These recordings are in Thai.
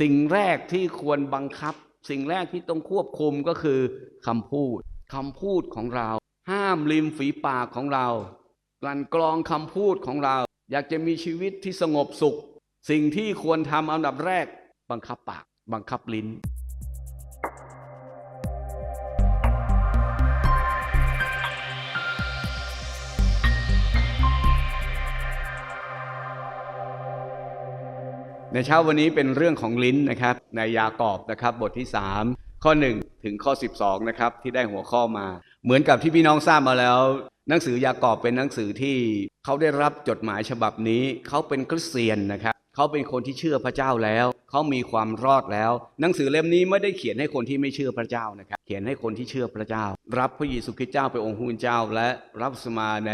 สิ่งแรกที่ควรบังคับ สิ่งแรกที่ต้องควบคุมก็คือคำพูดคำพูดของเรา ห้ามริมฝีปากของเรากลั่นกรองคำพูดของเรา อยากจะมีชีวิตที่สงบสุข สิ่งที่ควรทำอันดับแรก บังคับปาก บังคับลิ้น ในเช้าวันนี้เป็นเรื่องของลิ้นนะครับในยากอบนะครับบทที่ 3 ข้อ 1 ถึงข้อ 12นะครับที่ได้หัวข้อมา เหมือนกับที่พี่น้องทราบมาแล้ว หนังสือยากอบเป็นหนังสือที่เขาได้รับจดหมายฉบับนี้เขาเป็นคริสเตียนนะครับเขาเป็นคนที่เชื่อพระเจ้าแล้ว เขามีความรอดแล้ว หนังสือเล่มนี้ไม่ได้เขียนให้คนที่ไม่เชื่อพระเจ้านะครับ เขียนให้คนที่เชื่อพระเจ้า รับพระเยซูคริสต์เจ้าเป็นองค์ผู้เป็นเจ้า และรับสมาใน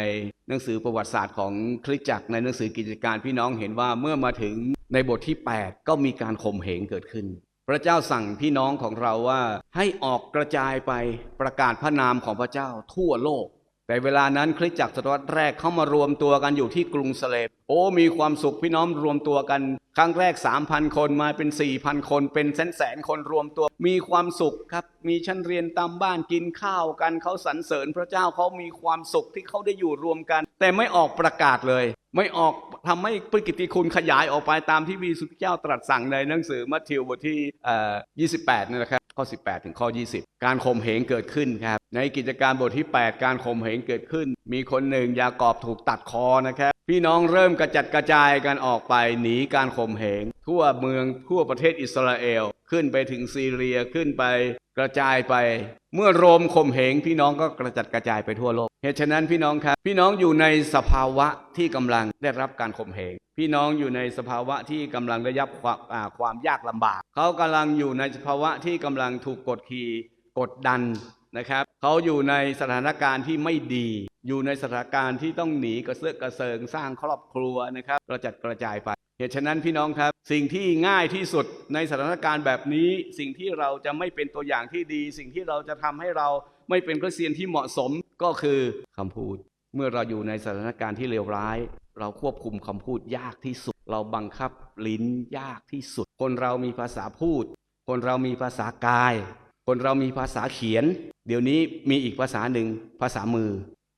หนังสือประวัติศาสตร์ของคริสตจักรในหนังสือกิจการพี่น้องเห็นว่าเมื่อมาถึง ในบทที่ 8 ก็มีการข่มเหงเกิดขึ้น พระเจ้าสั่งพี่น้องของเราว่าให้ออกกระจายไปประกาศพระนามของพระเจ้าทั่วโลก แต่เวลานั้นคริสตจักรศตวรรษแรกเข้ามารวมตัวกันอยู่ที่กรุงสเลปโอ้มีความสุขพี่น้องรวมตัวกัน ครั้งแรก 3,000 คนมาเป็น 4,000 คนเป็นแสนแสนๆคนรวมตัว มีความสุขครับ มีชั้นเรียนตามบ้านกินข้าวกันเขาสรรเสริญพระเจ้าเขามีความสุขที่เขาได้อยู่รวมกัน แต่ไม่ออกประกาศเลย ไม่ออกทำให้พระกิติคุณขยายออกไปตามที่มีสต์เจ้าตรัสสั่งในหนังสือมัทธิวบทที่เอ่อ28นี่นแหละครับข้อ 18 ถึงข้อ 20 การข่มเหงเกิดขึ้นครับ ในกิจการบทที่ 8 การข่มเหงเกิดขึ้น มีคนหนึ่งยากอบถูกตัดคอนะครับ พี่น้องเริ่มกระจัดกระจายกันออกไปหนีการข่มเหง ทั่วเมืองทั่วประเทศอิสราเอล ขึ้นไปถึงซีเรียขึ้นไปกระจายไป เมื่อโรมข่มเหง พี่น้องก็กระจัดกระจายไปทั่วโลกเหตุฉะนั้นพี่น้องครับ พี่น้องอยู่ในสภาวะที่กำลังได้รับการข่มเหง พี่น้องอยู่ในสภาวะที่กำลังได้รับความความยากลำบาก เขากำลังอยู่ในสภาวะที่กำลังถูกกดขี่กดดันนะครับ เขาอยู่ในสถานการณ์ที่ไม่ดี อยู่ในสถานการณ์ที่ต้องหนีกระเสือกกระเซิงสร้างครอบครัวนะครับกระจัดกระจายไป เหตุฉะนั้นพี่น้องครับ สิ่งที่ง่ายที่สุดในสถานการณ์แบบนี้ สิ่งที่เราจะไม่เป็นตัวอย่างที่ดี สิ่งที่เราจะทำให้เราไม่เป็นคริสเตียนที่เหมาะสมก็คือคำพูด เมื่อเราอยู่ในสถานการณ์ที่เลวร้าย เราควบคุมคำพูดยากที่สุด เราบังคับลิ้นยากที่สุด คนเรามีภาษาพูด คนเรามีภาษากาย คนเรามีภาษาเขียน เดี๋ยวนี้มีอีกภาษาหนึ่งภาษามือ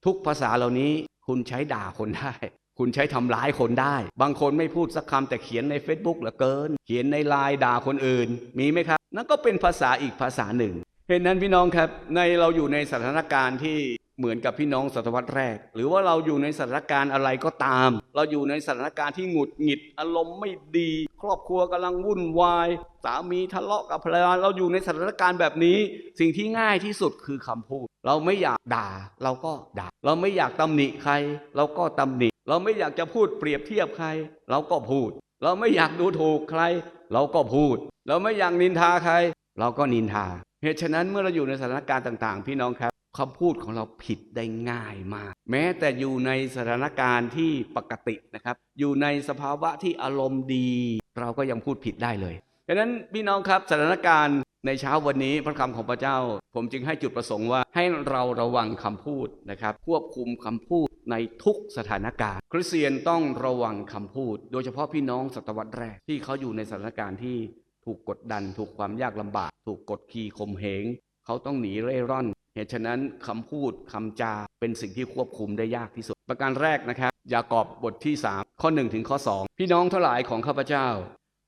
ทุกภาษาเหล่านี้คุณใช้ด่าคนได้ คุณใช้ทำร้ายคนได้ บางคนไม่พูดสักคำแต่เขียนใน Facebook เหลือเกิน เขียนในไลน์ด่าคนอื่น มีไหมครับ นั่นก็เป็นภาษาอีกภาษาหนึ่ง เหตุนั้นพี่น้องครับ ในเราอยู่ในสถานการณ์ที่ เหมือนกับพี่น้องศตวรรษแรก หรือว่าเราอยู่ในสถานการณ์อะไรก็ตาม เราอยู่ในสถานการณ์ที่หงุดหงิดอารมณ์ไม่ดี ครอบครัวกำลังวุ่นวาย สามีทะเลาะกับภรรยาเราอยู่ในสถานการณ์แบบนี้ สิ่งที่ง่ายที่สุดคือคำพูด เราไม่อยากด่า เราก็ด่า เราไม่อยากตำหนิใคร เราก็ตำหนิ เราไม่อยากจะพูดเปรียบเทียบใคร เราก็พูด เราไม่อยากดูถูกใคร เราก็พูด เราไม่อยากนินทาใคร เราก็นินทาเหตุฉะนั้นเมื่อเราอยู่ในสถานการณ์ต่าง ๆ พี่น้องครับ คำพูดของเราผิดได้ง่ายมาก แม้แต่อยู่ในสถานการณ์ที่ปกตินะครับ อยู่ในสภาวะที่อารมณ์ดี เราก็ยังพูดผิดได้เลยดังนั้นพี่น้องครับสถานการณ์ในเช้าวันนี้พระคำของพระเจ้า ผมจึงให้จุดประสงค์ว่าให้เราระวังคำพูดนะครับ ควบคุมคำพูดในทุกสถานการณ์ คริสเตียนต้องระวังคำพูด โดยเฉพาะพี่น้องศตวรรษแรกที่เขาอยู่ในสถานการณ์ที่ถูกกดดัน ถูกความยากลำบาก ถูกกดขี่ข่มเหงเขาต้องหนีเร่ร่อน เหตุฉะนั้นคำพูดคำจาเป็นสิ่งที่ควบคุมได้ยากที่สุด ประการแรกนะครับ ยากอบบทที่ 3 ข้อ 1 ถึงข้อ 2 พี่น้องทั้งหลายของข้าพเจ้า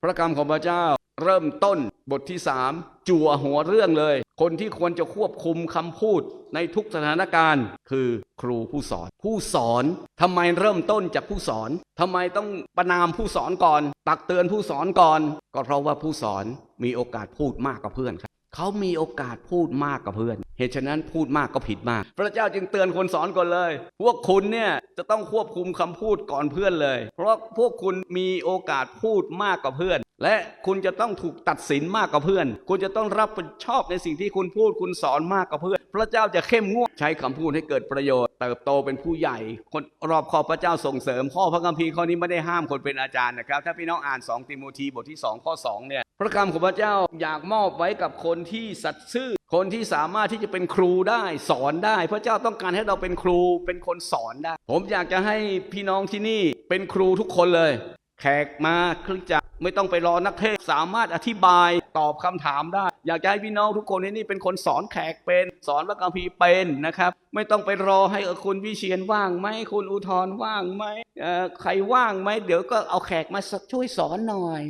พระกรรมของพระเจ้าเริ่มต้นบทที่ 3 จั่วหัวเรื่องเลย คนที่ควรจะควบคุมคำพูดในทุกสถานการณ์ คือครูผู้สอน ผู้สอนทำไมเริ่มต้นจากผู้สอนทำไมต้องประนามผู้สอนก่อน ตักเตือนผู้สอนก่อน ก็เพราะว่าผู้สอนมีโอกาสพูดมากกว่าเพื่อนครับ เขามีโอกาสพูดมากกว่าเพื่อน เหตุฉะนั้นพูดมากก็ผิดมาก พระเจ้าจึงเตือนคนสอนก่อนเลย พวกคุณเนี่ยจะต้องควบคุมคำพูดก่อนเพื่อนเลย เพราะพวกคุณมีโอกาสพูดมากกว่าเพื่อน และคุณจะต้องถูกตัดสินมากกว่าเพื่อน คุณจะต้องรับผิดชอบในสิ่งที่คุณพูดคุณสอนมากกว่าเพื่อน พระเจ้าจะเข้มงวดใช้คำพูดให้เกิดประโยชน์ เติบโตเป็นผู้ใหญ่ คนรอบขอบพระเจ้าส่งเสริม ข้อพระคัมภีร์ข้อนี้ไม่ได้ห้ามคนเป็นอาจารย์นะครับ ถ้าพี่น้องอ่าน 2 ติโมธีบทที่ 2 ข้อ 2 เนี่ย พระคำของพระเจ้าอยากมอบไว้กับคนที่สัตย์ซื่อ คนที่สามารถที่จะเป็นครูได้สอนได้ พระเจ้าต้องการให้เราเป็นครูเป็นคนสอนได้ ผมอยากจะให้พี่น้องที่นี่เป็นครูทุกคนเลย แขกมาคริสจักรไม่ต้องไปรอนักเทศสามารถอธิบายตอบคำถามได้ อยากจะให้พี่น้องทุกคนที่นี่เป็นคนสอนแขกเป็น สอนพระคัมภีเป็นนะครับ ไม่ต้องไปรอให้คุณวิเชียนว่างไหมคุณอุทธรว่างไหมเออใครว่างไหมเดี๋ยวก็เอาแขกมาช่วยสอนหน่อย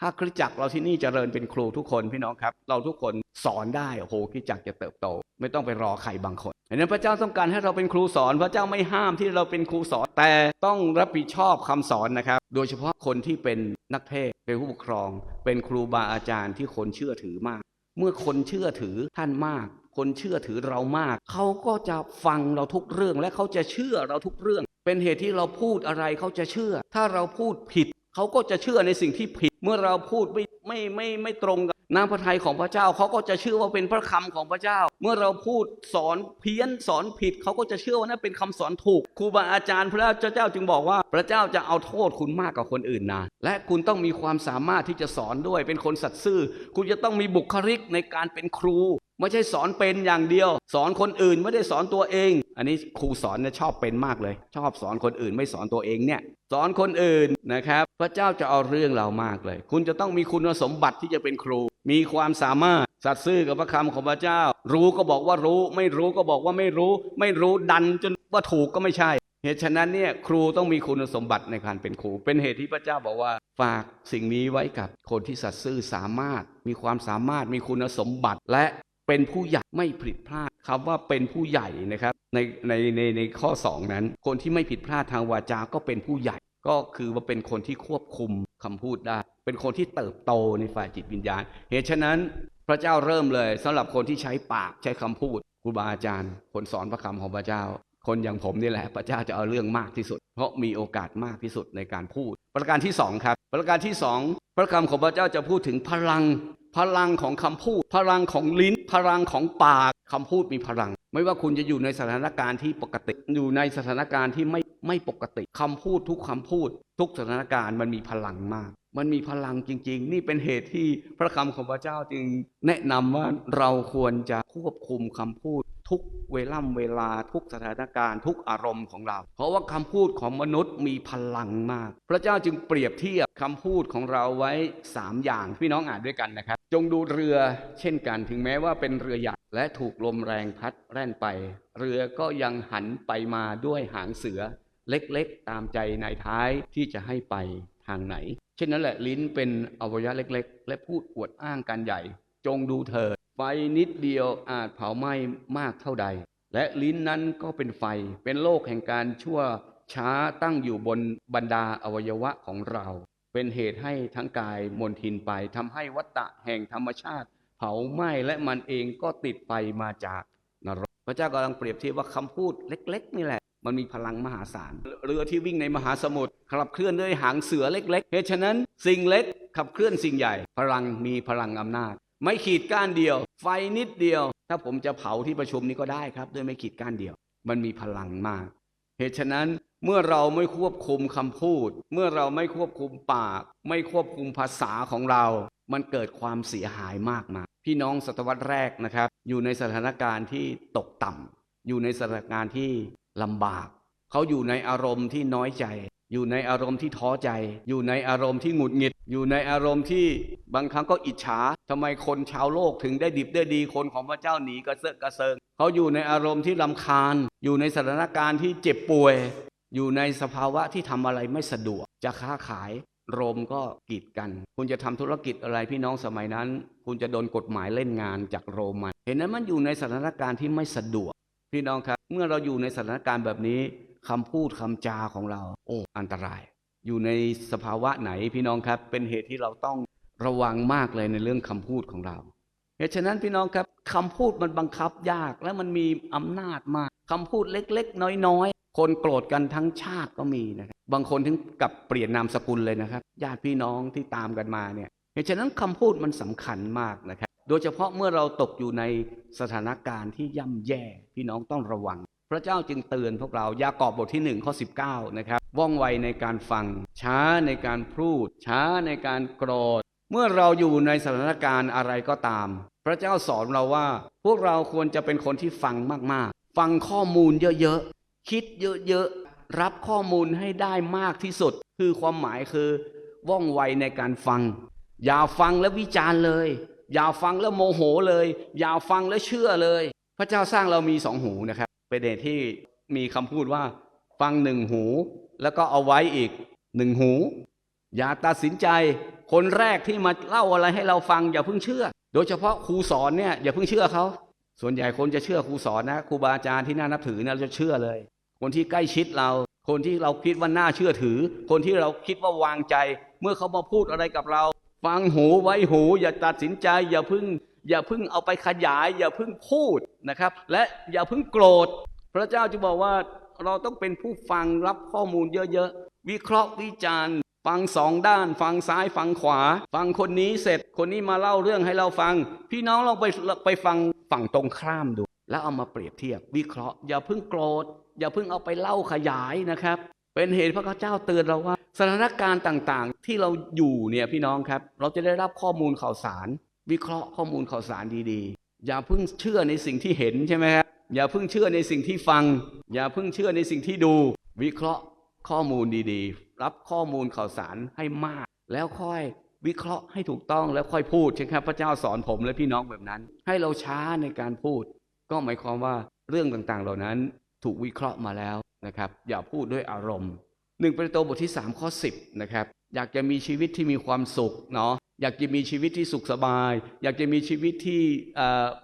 ถ้าคริสจักรเราที่นี่เจริญเป็นครูทุกคนพี่น้องครับ เราทุกคนสอนได้โอ้โหคริสจักรจะเติบโต ไม่ต้องไปรอใครบางคนดังนั้นพระเจ้าต้องการให้เราเป็นครูสอน พระเจ้าไม่ห้ามที่เราเป็นครูสอน แต่ต้องรับผิดชอบคำสอนนะครับ โดยเฉพาะคนที่เป็นนักเทศเป็นผู้ปกครอง เป็นครูบาอาจารย์ที่คนเชื่อถือมาก เมื่อคนเชื่อถือท่านมาก คนเชื่อถือเรามาก เขาก็จะฟังเราทุกเรื่องและเขาจะเชื่อเราทุกเรื่อง เป็นเหตุที่เราพูดอะไรเขาจะเชื่อ ถ้าเราพูดผิด เขาก็จะเชื่อในสิ่งที่ผิด เมื่อเราพูดไม่ไม่ไม่ไม่ตรงกับน้ำพระทัยของพระเจ้า เขาก็จะเชื่อว่าเป็นพระคำของพระเจ้า เมื่อเราพูดสอนเพี้ยนสอนผิดเขาก็จะเชื่อว่านั่นเป็นคำสอนถูกครูบาอาจารย์พระเจ้าจึงบอกว่า พระเจ้าจะเอาโทษคุณมากกว่าคนอื่นนะและคุณต้องมีความสามารถที่จะสอนด้วยเป็นคนสัตย์ซื่อ คุณจะต้องมีบุคลิกในการเป็นครู ไม่ใช่สอนเป็นอย่างเดียว สอนคนอื่นไม่ได้สอนตัวเอง อันนี้ครูสอนเนี่ยชอบเป็นมากเลย ชอบสอนคนอื่นไม่สอนตัวเองเนี่ยสอนคนอื่นนะครับ พระเจ้าจะเอาเรื่องเรามากเลย คุณจะต้องมีคุณสมบัติที่จะเป็นครู มีความสามารถ สัตย์ซื่อกับพระคำของพระเจ้า รู้ก็บอกว่ารู้ ไม่รู้ก็บอกว่าไม่รู้ ไม่รู้ดันจนว่าถูกก็ไม่ใช่ เหตุฉะนั้นเนี่ยครูต้องมีคุณสมบัติในการเป็นครู เป็นเหตุที่พระเจ้าบอกว่า ฝากสิ่งนี้ไว้กับคนที่สัตย์ซื่อสามารถ มีความสามารถมีคุณสมบัติและเป็นผู้ใหญ่ไม่ผิดพลาดคำว่าเป็นผู้ใหญ่นะครับในในในในข้อสองนั้น คนที่ไม่ผิดพลาดทางวาจาก็เป็นผู้ใหญ่ ก็คือว่าเป็นคนที่ควบคุมคำพูดได้ เป็นคนที่เติบโตในฝ่ายจิตวิญญาณ เหตุฉะนั้น พระเจ้าเริ่มเลยสำหรับคนที่ใช้ปากใช้คำพูดครูบาอาจารย์ คนสอนพระคำของพระเจ้า คนอย่างผมนี่แหละ พระเจ้าจะเอาเรื่องมากที่สุด เพราะมีโอกาสมากที่สุดในการพูด ประการที่สองครับ ประการที่สองพระคำของพระเจ้าจะพูดถึงพลัง พลังของคำพูด พลังของลิ้น พลังของปากคำพูดมีพลัง ไม่ว่าคุณจะอยู่ในสถานการณ์ที่ปกติ อยู่ในสถานการณ์ที่ไม่ไม่ปกติคำพูดทุกคำพูด ทุกสถานการณ์มันมีพลังมาก มันมีพลังจริง ๆ นี่เป็นเหตุที่พระคำของพระเจ้าจึงแนะนำว่าเราควรจะควบคุมคำพูด ทุกเวล่ำเวลาทุกสถานการณ์ ทุกอารมณ์ของเรา เพราะว่าคำพูดของมนุษย์มีพลังมาก พระเจ้าจึงเปรียบเทียบคำพูดของเราไว้ 3 อย่างพี่น้องอ่านด้วยกันนะครับ จงดูเรือเช่นกันถึงแม้ว่าเป็นเรือใหญ่และถูกลมแรงพัดแล่นไป เรือก็ยังหันไปมาด้วยหางเสือ เล็กๆตามใจนายท้ายที่จะให้ไปทางไหน เช่นนั้นแหละลิ้นเป็นอวัยวะเล็ก ๆ และพูดอวดอ้างกันใหญ่ จงดูเถิดไฟนิดเดียวอาจเผาไหม้มากเท่าใด และลิ้นนั้นก็เป็นไฟเป็นโลกแห่งการชั่วช้าตั้งอยู่บนบรรดาอวัยวะของเรา เป็นเหตุให้ทั้งกายมนทินไปทำให้วัตตะแห่งธรรมชาติ เผาไหม้และมันเองก็ติดไฟมาจากนรกพระเจ้ากำลังเปรียบเทียบว่าคำพูดเล็ก ๆ นี่แหละ มันมีพลังมหาศาล เรือที่วิ่งในมหาสมุทรขับเคลื่อนด้วยหางเสือเล็กๆเหตุฉะนั้นสิ่งเล็กขับเคลื่อนสิ่งใหญ่ พลังมีพลังอำนาจ ไม่ขีดก้านเดียว ไฟนิดเดียว ถ้าผมจะเผาที่ประชุมนี้ก็ได้ครับ ด้วยไม่ขีดก้านเดียว มันมีพลังมาก เหตุฉะนั้นเมื่อเราไม่ควบคุมคำพูด เมื่อเราไม่ควบคุมปาก ไม่ควบคุมภาษาของเรา มันเกิดความเสียหายมากมายพี่น้องศตวรรษแรกนะครับ อยู่ในสถานการณ์ที่ตกต่ำอยู่ในสถานการณ์ที่ ลำบาก เขาอยู่ในอารมณ์ที่น้อยใจ อยู่ในอารมณ์ที่ท้อใจ อยู่ในอารมณ์ที่หงุดหงิด อยู่ในอารมณ์ที่บางครั้งก็อิจฉาทำไมคนชาวโลกถึงได้ดิบได้ดีคนของพระเจ้าหนีกระเซาะกระเซิง เขาอยู่ในอารมณ์ที่ลำคาญ อยู่ในสถานการณ์ที่เจ็บป่วย อยู่ในสภาวะที่ทำอะไรไม่สะดวกจะค้าขายโรมก็กีดกัน คุณจะทำธุรกิจอะไรพี่น้องสมัยนั้น คุณจะโดนกฎหมายเล่นงานจากโรมัน เห็นนั้นมันอยู่ในสถานการณ์ที่ไม่สะดวก พี่น้องครับ เมื่อเราอยู่ในสถานการณ์แบบนี้คำพูดคำจาของเรา โอ้อันตราย อยู่ในสภาวะไหนพี่น้องครับ เป็นเหตุที่เราต้องระวังมากเลยในเรื่องคำพูดของเราเหตุฉะนั้นพี่น้องครับคำพูดมันบังคับยากและมันมีอำนาจมากคำพูดเล็กๆ น้อยๆ คนโกรธกันทั้งชาติก็มีนะครับบางคนถึงกับเปลี่ยนนามสกุลเลยนะครับญาติพี่น้องที่ตามกันมาเนี่ยเหตุฉะนั้นคำพูดมันสำคัญมากนะครับ โดยเฉพาะเมื่อเราตกอยู่ในสถานการณ์ที่ย่ำแย่พี่น้องต้องระวัง พระเจ้าจึงเตือนพวกเรายากอบบทที่ 1 ข้อ 19 นะครับ ว่องไวในการฟัง ช้าในการพูด ช้าในการโกรธ เมื่อเราอยู่ในสถานการณ์อะไรก็ตาม พระเจ้าสอนเราว่า พวกเราควรจะเป็นคนที่ฟังมากๆ ฟังข้อมูลเยอะๆ คิดเยอะๆ รับข้อมูลให้ได้มากที่สุด คือความหมายคือ ว่องไวในการฟัง อย่าฟังแล้ววิจารณ์เลย อย่าฟังแล้วโมโหเลย อย่าฟังแล้วเชื่อเลย พระเจ้าสร้างเรามีสองหูนะครับเป็นเดชที่มีคำพูดว่า ฟังหนึ่งหู แล้วก็เอาไว้อีกหนึ่งหู อย่าตัดสินใจ คนแรกที่มาเล่าอะไรให้เราฟังอย่าเพิ่งเชื่อ โดยเฉพาะครูสอนเนี่ยอย่าเพิ่งเชื่อเขาส่วนใหญ่คนจะเชื่อครูสอนนะครูบาอาจารย์ที่น่านับถือเนี่ยเราจะเชื่อเลย คนที่ใกล้ชิดเรา คนที่เราคิดว่าน่าเชื่อถือ คนที่เราคิดว่าวางใจ เมื่อเขามาพูดอะไรกับเรา ฟังหูไว้หู อย่าตัดสินใจ อย่าพิ่ง อย่าพิ่งเอาไปขยาย อย่าพิ่งพูดนะครับ และอย่าพิ่งโกรธ พระเจ้าจะบอกว่าเราต้องเป็นผู้ฟังรับข้อมูลเยอะๆ วิเคราะห์วิจารณ์ฟังสองด้าน ฟังซ้ายฟังขวา ฟังคนนี้เสร็จคนนี้มาเล่าเรื่องให้เราฟัง พี่น้องเราไปไปฟังฝั่งตรงข้ามดู แล้วเอามาเปรียบเทียบ วิเคราะห์อย่าพิ่งโกรธ อย่าพิ่งเอาไปเล่าขยายนะครับ เป็นเหตุพระเจ้าเตือนเราว่า สถานการณ์ต่างๆ ที่เราอยู่เนี่ยพี่น้องครับ เราจะได้รับข้อมูลข่าวสาร วิเคราะห์ข้อมูลข่าวสารดีๆ อย่าเพิ่งเชื่อในสิ่งที่เห็นใช่ไหมครับอย่าเพิ่งเชื่อในสิ่งที่ฟัง อย่าเพิ่งเชื่อในสิ่งที่ดู วิเคราะห์ข้อมูลดีๆ รับข้อมูลข่าวสารให้มาก แล้วค่อยวิเคราะห์ให้ถูกต้องแล้วค่อยพูดใช่ไหมครับพระเจ้าสอนผมและพี่น้องแบบนั้น ให้เราช้าในการพูด ก็หมายความว่าเรื่องต่างๆ เหล่านั้นถูกวิเคราะห์มาแล้วนะครับ อย่าพูดด้วยอารมณ์ หนึ่งเปโตรบทที่3ข้อ10นะครับอยากจะมีชีวิตที่มีความสุขเนาะอยากจะมีชีวิตที่สุขสบาย อยากจะมีชีวิตที่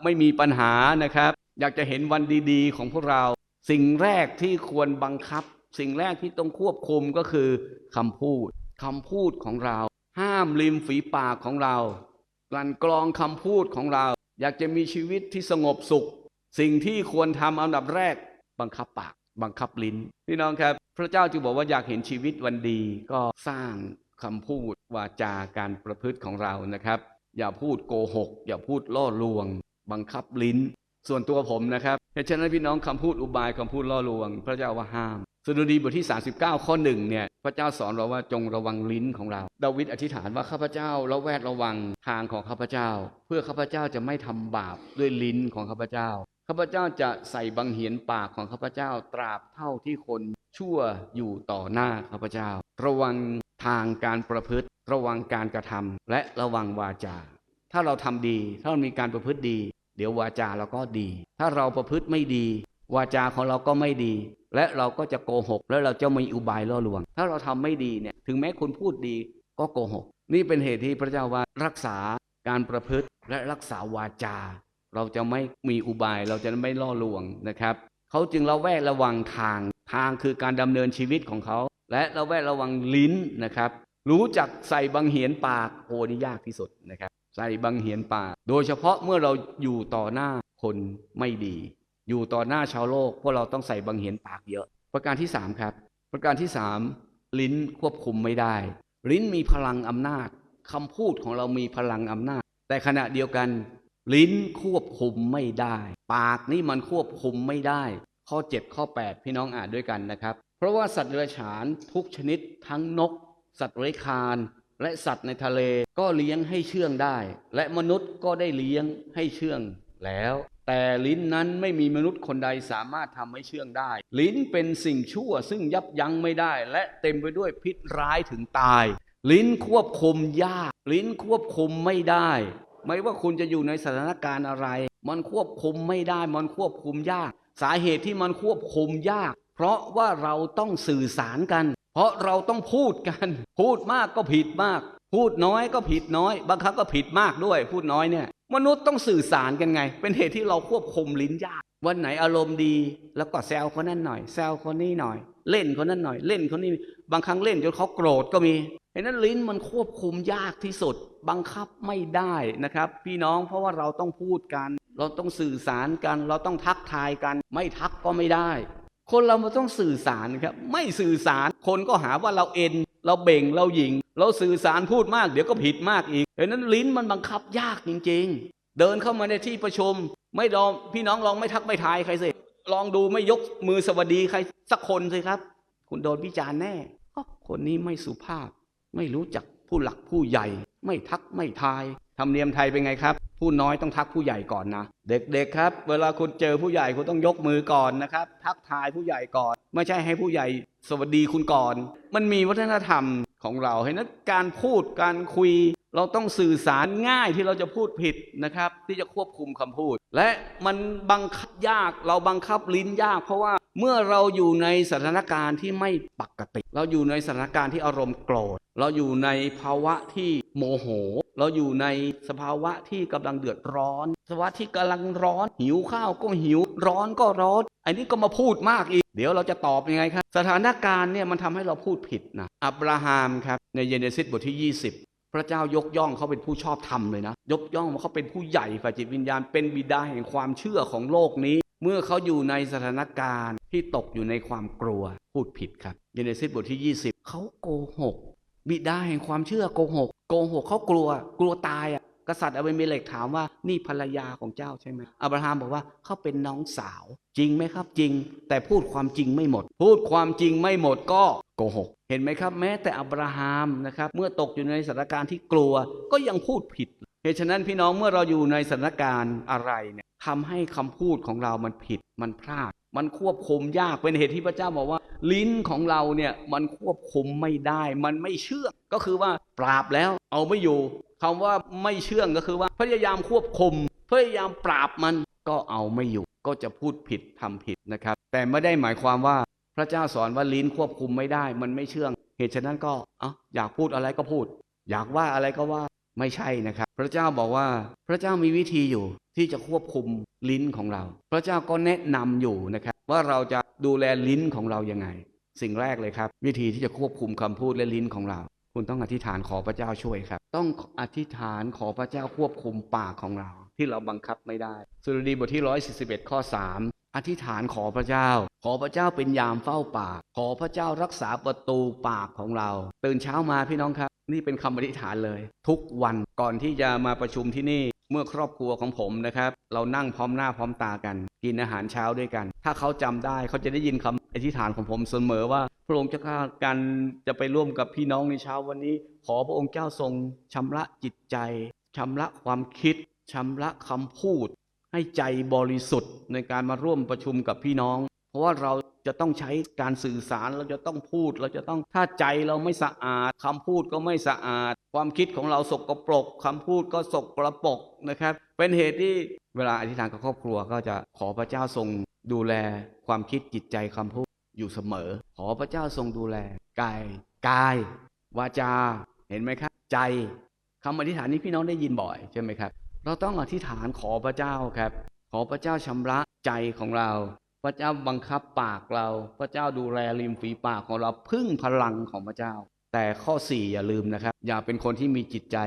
ไม่มีปัญหานะครับ อยากจะเห็นวันดีๆ ของพวกเรา สิ่งแรกที่ควรบังคับ สิ่งแรกที่ต้องควบคุมก็คือคำพูดคำพูดของเรา ห้ามริมฝีปากของเรากลั่นกรองคำพูดของเรา อยากจะมีชีวิตที่สงบสุข สิ่งที่ควรทำอันดับแรกบังคับปาก บังคับลิ้นพี่น้องครับ พระเจ้าจึงบอกว่าอยากเห็นชีวิตวันดีก็สร้างคำพูดวาจาการประพฤติของเรานะครับ อย่าพูดโกหก อย่าพูดล่อลวง บังคับลิ้น ส่วนตัวผมนะครับเพราะฉะนั้นพี่น้องคำพูดอุบายคำพูดล่อลวง พระเจ้าว่าห้ามสดุดีบทที่ 39 ข้อหนึ่งเนี่ยพระเจ้าสอนเราว่าจงระวังลิ้นของเรา ดาวิดอธิษฐานว่าข้าพเจ้าระแวดระวังทางของข้าพเจ้า เพื่อข้าพเจ้าจะไม่ทำบาปด้วยลิ้นของข้าพเจ้า ข้าพเจ้าจะใส่บังเหียนปากของข้าพเจ้าตราบเท่าที่คนชั่วอยู่ต่อหน้าข้าพเจ้า ระวังทางการประพฤติ ระวังการกระทำและระวังวาจา ถ้าเราทำดี ถ้าเรามีการประพฤติดี เดี๋ยววาจาเราก็ดี ถ้าเราประพฤติไม่ดี วาจาของเราก็ไม่ดี และเราก็จะโกหก และเราจะมีอุบายล่อลวง ถ้าเราทำไม่ดีเนี่ยถึงแม้คุณพูดดีก็โกหก นี่เป็นเหตุที่พระเจ้าว่ารักษาการประพฤติและรักษาวาจา เราจะไม่มีอุบายเราจะไม่ล่อลวงนะครับเขาจึงระแวดระวังทางทางคือการดำเนินชีวิตของเขา และระแวดระวังลิ้นนะครับ รู้จักใส่บังเหียนปากโอ้นี่ยากที่สุดนะครับ ใส่บังเหียนปาก โดยเฉพาะเมื่อเราอยู่ต่อหน้าคนไม่ดี อยู่ต่อหน้าชาวโลกพวกเราต้องใส่บังเหียนปากเยอะ ประการที่สามครับ ประการที่สามลิ้นควบคุมไม่ได้ ลิ้นมีพลังอำนาจคำพูดของเรามีพลังอำนาจ แต่ขณะเดียวกัน ลิ้นควบคุมไม่ได้ ปากนี่มันควบคุมไม่ได้ ข้อ 7 ข้อ 8 พี่น้องอ่านด้วยกันนะครับ เพราะว่าสัตว์เดรัจฉานทุกชนิดทั้งนก สัตว์เลื้อยคานและสัตว์ในทะเลก็เลี้ยงให้เชื่องได้ และมนุษย์ก็ได้เลี้ยงให้เชื่องแล้ว แต่ลิ้นนั้นไม่มีมนุษย์คนใดสามารถทำให้เชื่องได้ ลิ้นเป็นสิ่งชั่วซึ่งยับยั้งไม่ได้ และเต็มไปด้วยพิษร้ายถึงตาย ลิ้นควบคุมยาก ลิ้นควบคุมไม่ได้ ไม่ว่าคุณจะอยู่ในสถานการณ์อะไร มันควบคุมไม่ได้มันควบคุมยาก สาเหตุที่มันควบคุมยาก เพราะว่าเราต้องสื่อสารกัน เพราะเราต้องพูดกัน พูดมากก็ผิดมาก พูดน้อยก็ผิดน้อย บางครั้งก็ผิดมากด้วย พูดน้อยเนี่ย มนุษย์ต้องสื่อสารกันไง เป็นเหตุที่เราควบคุมลิ้นยาก วันไหนอารมณ์ดี แล้วก็แซวคนนั้นหน่อยแซวคนนี้หน่อย เล่นคนนั้นหน่อย เล่นคนนี้ บางครั้งเล่นจนเขาโกรธก็มี เห็นนั้นลิ้นมันควบคุมยากที่สุด บังคับไม่ได้นะครับ พี่น้องเพราะว่าเราต้องพูดกัน เราต้องสื่อสารกัน เราต้องทักทายกัน ไม่ทักก็ไม่ได้ คนเรามันต้องสื่อสารครับ ไม่สื่อสารคนก็หาว่าเราเอ็น เราเบ่งเราหยิง เราสื่อสารพูดมาก เดี๋ยวก็ผิดมากอีกเห็นนั้นลิ้นมันบังคับยากจริง ๆ เดินเข้ามาในที่ประชุม ไม่ลองพี่น้องลองไม่ทักไม่ทายใครสิลองดูไม่ยกมือสวัสดีใครสักคนสิครับ คุณโดนวิจารณ์แน่คนนี้ไม่สุภาพ ไม่รู้จักผู้หลักผู้ใหญ่ ไม่ทักไม่ทายธรรมเนียมไทยเป็นไงครับ ผู้น้อยต้องทักผู้ใหญ่ก่อนนะ เด็กๆครับ เวลาคุณเจอผู้ใหญ่คุณต้องยกมือก่อนนะครับ ทักทายผู้ใหญ่ก่อน ไม่ใช่ให้ผู้ใหญ่สวัสดีคุณก่อน มันมีวัฒนธรรมของเราเห็นนั้นการพูดการคุย เราต้องสื่อสารง่ายที่เราจะพูดผิดนะครับ ที่จะควบคุมคำพูด และมันบังคับยากเราบังคับลิ้นยาก เพราะว่าเมื่อเราอยู่ในสถานการณ์ที่ไม่ปกติ เราอยู่ในสถานการณ์ที่อารมณ์โกรธ เราอยู่ในภาวะที่โมโห เราอยู่ในสภาวะที่กำลังเดือดร้อน สภาวะที่กำลังร้อน หิวข้าวก็หิว ร้อนก็ร้อน อันนี้ก็มาพูดมากอีก เดี๋ยวเราจะตอบยังไงครับ สถานการณ์เนี่ยมันทำให้เราพูดผิดนะอับราฮัมครับในเยเนซิสบทที่ 20 พระเจ้ายกย่องเขาเป็นผู้ชอบธรรมเลยนะ ยกย่องว่าเขาเป็นผู้ใหญ่ฝ่ายจิตวิญญาณ เป็นบิดาแห่งความเชื่อของโลกนี้ เมื่อเขาอยู่ในสถานการณ์ที่ตกอยู่ในความกลัวพูดผิดครับเยเนซิสบทที่ 20 เขาโกหกบิดาแห่งความเชื่อโกหกโกหกเขากลัว กลัวตายอะ กษัตริย์อเบเมเลกถามว่านี่ภรรยาของเจ้าใช่ไหมอับราฮัมบอกว่าเขาเป็นน้องสาว จริงไหมครับจริง แต่พูดความจริงไม่หมด พูดความจริงไม่หมดก็โกหก เห็นไหมครับ แม้แต่อับราฮัมนะครับเมื่อตกอยู่ในสถานการณ์ที่กลัวก็ยังพูดผิดเหตุฉะนั้นพี่น้องเมื่อเราอยู่ในสถานการณ์อะไรเนี่ยทำให้คำพูดของเรามันผิดมันพลาด มันควบคุมยากเป็นเหตุที่พระเจ้าบอกว่า ลิ้นของเราเนี่ยมันควบคุมไม่ได้ มันไม่เชื่องก็คือว่าปราบแล้วเอาไม่อยู่คำว่าไม่เชื่องก็คือว่าพยายามควบคุมพยายามปราบมันก็เอาไม่อยู่ ก็จะพูดผิดทำผิดนะครับ แต่ไม่ได้หมายความว่าพระเจ้าสอนว่าลิ้นควบคุมไม่ได้ มันไม่เชื่อง เหตุฉะนั้นก็เอ้าอยากพูดอะไรก็พูด อยากว่าอะไรก็ว่าไม่ใช่นะครับ พระเจ้าบอกว่าพระเจ้ามีวิธีอยู่ที่จะควบคุม ลิ้นของเรา พระเจ้าก็แนะนำอยู่นะครับ ว่าเราจะดูแลลิ้นของเรายังไง สิ่งแรกเลยครับ วิธีที่จะควบคุมคำพูดและลิ้นของเรา คุณต้องอธิษฐานขอพระเจ้าช่วยครับ ต้องอธิษฐานขอพระเจ้าควบคุมปากของเรา ที่เราบังคับไม่ได้สุรดีบทที่141ข้อ3อธิษฐานขอพระเจ้า ขอพระเจ้าเป็นยามเฝ้าปาก ขอพระเจ้ารักษาประตูปากของเรา ตื่นเช้ามาพี่น้องครับ นี่เป็นคำอธิษฐานเลย ทุกวันก่อนที่จะมาประชุมที่นี่ เมื่อครอบครัวของผมนะครับ เรานั่งพร้อมหน้าพร้อมตากัน กินอาหารเช้าด้วยกัน ถ้าเขาจำได้เขาจะได้ยินคำอธิษฐานของผมเสมอว่าพระองค์เจ้าข้าการจะไปร่วมกับพี่น้องในเช้าวันนี้ ขอพระองค์เจ้าทรงชำระจิตใจชำระความคิดชำระคำพูด ให้ใจบริสุทธิ์ในการมาร่วมประชุมกับพี่น้อง เพราะว่าเราจะต้องใช้การสื่อสารเราจะต้องพูด เราจะต้องถ้าใจเราไม่สะอาดคำพูดก็ไม่สะอาด ความคิดของเราสกปรกคำพูดก็สกปรกนะครับ เป็นเหตุที่เวลาอธิษฐานกับครอบครัวก็จะขอพระเจ้าทรงดูแลความคิดจิตใจคำพูดอยู่เสมอ ขอพระเจ้าทรงดูแลกายกายวาจาเห็นไหมครับ ใจคำอธิษฐานนี้พี่น้องได้ยินบ่อยใช่ไหมครับ เราต้องอธิษฐานขอพระเจ้าครับ ขอพระเจ้าชำระใจของเรา พระเจ้าบังคับปากเรา พระเจ้าดูแลริมฝีปากของเราพึ่งพลังของพระเจ้า แต่ข้อสี่อย่าลืมนะครับ อย่าเป็นคนที่มีจิตใจ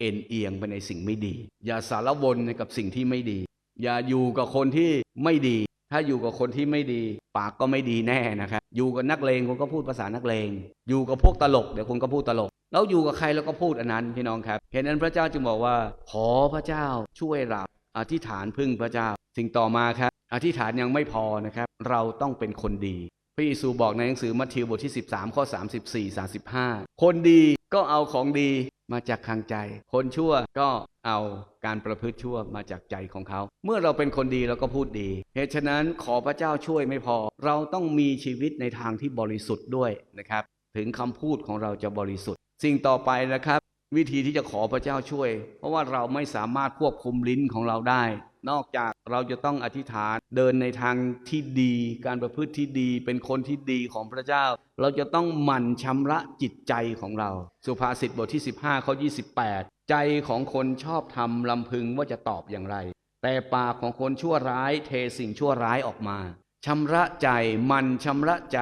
เอ็นเอียงไปในสิ่งไม่ดี อย่าสารวนกับสิ่งที่ไม่ดี อย่าอยู่กับคนที่ไม่ดี ถ้าอยู่กับคนที่ไม่ดี ปากก็ไม่ดีแน่นะครับ อยู่กับนักเลงคุณก็พูดภาษานักเลง อยู่กับพวกตลกเดี๋ยวคุณก็พูดตลก แล้วอยู่กับใครแล้วก็พูดอันนั้นพี่น้องครับเห็นนั้นพระเจ้าจึงบอกว่า ขอพระเจ้าช่วยเราอธิษฐานพึ่งพระเจ้าสิ่งต่อมาครับ อธิษฐานยังไม่พอนะครับ เราต้องเป็นคนดี ระเยซูบอกในหนังสือมัทธิวบทที่ 13 ข้อ 34 35 คนดีก็เอาของดีมาจากข้างใจ คนชั่วก็เอาการประพฤติชั่วมาจากใจของเขา เมื่อเราเป็นคนดีเราก็พูดดี เหตุฉะนั้นขอพระเจ้าช่วยไม่พอ เราต้องมีชีวิตในทางที่บริสุทธิ์ด้วยนะครับ ถึงคำพูดของเราจะบริสุทธิ์ สิ่งต่อไปนะครับ วิธีที่จะขอพระเจ้าช่วย เพราะว่าเราไม่สามารถควบคุมลิ้นของเราได้ นอกจากเราจะต้องอธิษฐานเดินในทางที่ดี การประพฤติที่ดีเป็นคนที่ดีของพระเจ้า เราจะต้องหมั่นชำระจิตใจของเรา สุภาษิตบทที่ 15ข้อ28 ใจของคนชอบทำลำพึงว่าจะตอบอย่างไร แต่ปากของคนชั่วร้ายเทสิ่งชั่วร้ายออกมาชำระใจหมันชำระใจ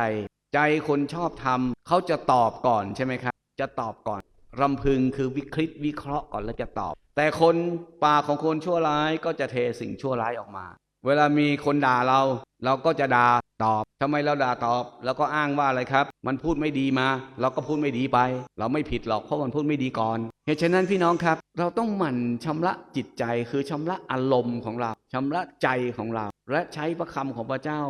ใจคนชอบทำเขาจะตอบก่อนใช่ไหมครับ จะตอบก่อนรำพึงคือวิคลิตวิเคราะห์ก่อนแล้วจะตอบ แต่คนปากของคนชั่วร้ายก็จะเทสิ่งชั่วร้ายออกมา เวลามีคนด่าเรา เราก็จะด่าตอบทำไมเราด่าตอบ แล้วก็อ้างว่าอะไรครับ มันพูดไม่ดีมา เราก็พูดไม่ดีไป เราไม่ผิดหรอกเพราะมันพูดไม่ดีก่อนเหตุฉะนั้นพี่น้องครับ เราต้องหมั่นชำระจิตใจคือชำระอารมณ์ของเราชำระใจของเรา และใช้พระคำของพระเจ้า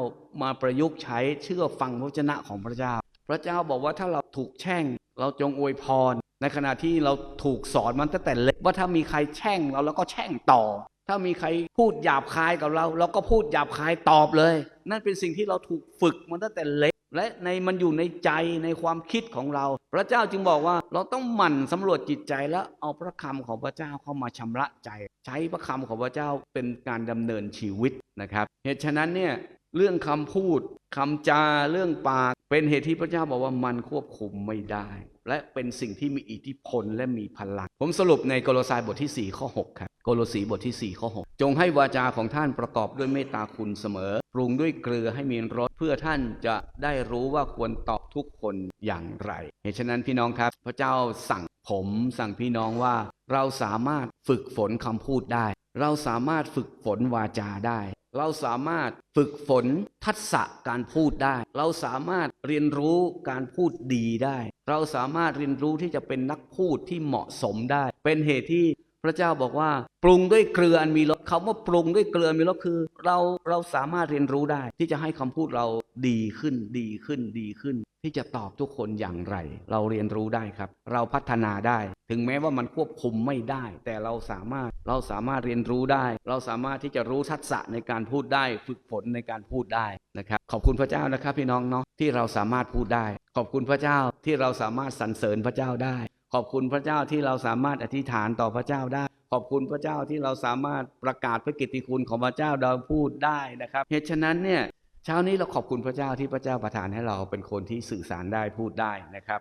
มาประยุกต์ใช้เชื่อฟังพระวจนะของพระเจ้า พระเจ้าบอกว่าถ้าเราถูกแช่ง เราจงอวยพร ในขณะที่เราถูกสอนมันตั้งแต่เล็กว่าถ้ามีใครแช่งเราเราก็แช่งต่อ ถ้ามีใครพูดหยาบคายกับเรา เราก็พูดหยาบคายตอบเลย นั่นเป็นสิ่งที่เราถูกฝึกมันตั้งแต่เล็ก และในมันอยู่ในใจในความคิดของเรา พระเจ้าจึงบอกว่าเราต้องหมั่นสำรวจจิตใจแล้วเอาพระคำของพระเจ้าเข้ามาชำระใจ ใช้พระคำของพระเจ้าเป็นการดำเนินชีวิตนะครับ เหตุฉะนั้นเนี่ย เรื่องคำพูดคำจาเรื่องปาก เป็นเหตุที่พระเจ้าบอกว่ามันควบคุมไม่ได้ และเป็นสิ่งที่มีอิทธิพลและมีพลัง ผมสรุปในโกโลสายบทที่4ข้อ6ครับโกโลสีบทที่4ข้อ6จงให้วาจาของท่านประกอบด้วยเมตตาคุณเสมอ ปรุงด้วยเกลือให้มีรสเพื่อท่านจะได้รู้ว่าควรตอบทุกคนอย่างไร เหตุฉะนั้นพี่น้องครับ พระเจ้าสั่งผมสั่งพี่น้องว่า เราสามารถฝึกฝนคำพูดได้ เราสามารถฝึกฝนวาจาได้ เราสามารถฝึกฝนทักษะการพูดได้ เราสามารถเรียนรู้การพูดดีได้ เราสามารถเรียนรู้ที่จะเป็นนักพูดที่เหมาะสมได้ เป็นเหตุที่ ระเจ้าบอกว่า ปรุงด้วยเกลืออันมีรสคำว่าปรุงด้วยเกลือมีรสคือ เราเราสามารถเรียนรู้ได้ ที่จะให้คำพูดเราดีขึ้นดีขึ้นดีขึ้น ที่จะตอบทุกคนอย่างไร เราเรียนรู้ได้ครับ เราพัฒนาได้ ถึงแม้ว่ามันควบคุมไม่ได้ แต่เราสามารถเราสามารถเรียนรู้ได้ เราสามารถที่จะรู้ทักษะในการพูดได้ ฝึกฝนในการพูดได้นะครับ ขอบคุณพระเจ้านะครับ พี่น้องเนาะที่เราสามารถพูดได้ ขอบคุณพระเจ้าที่เราสามารถสรรเสริญพระเจ้าได้ ขอบคุณพระเจ้าที่เราสามารถอธิษฐานต่อพระเจ้าได้ ขอบคุณพระเจ้าที่เราสามารถประกาศพระกิตติคุณของพระเจ้าเราพูดได้นะครับ เหตุฉะนั้นเนี่ยเช้านี้เราขอบคุณพระเจ้าที่พระเจ้าประทานให้เราเป็นคนที่สื่อสารได้พูดได้นะครับ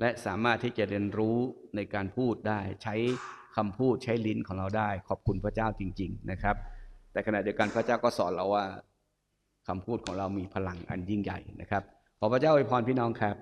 และสามารถที่จะเรียนรู้ในการพูดได้ ใช้คำพูดใช้ลิ้นของเราได้ ขอบคุณพระเจ้าจริง ๆนะครับ แต่ขณะเดียวกันพระเจ้าก็สอนเราว่าคำพูดของเรามีพลังอันยิ่งใหญ่นะครับขอพระเจ้าอวยพรพี่น้องครับ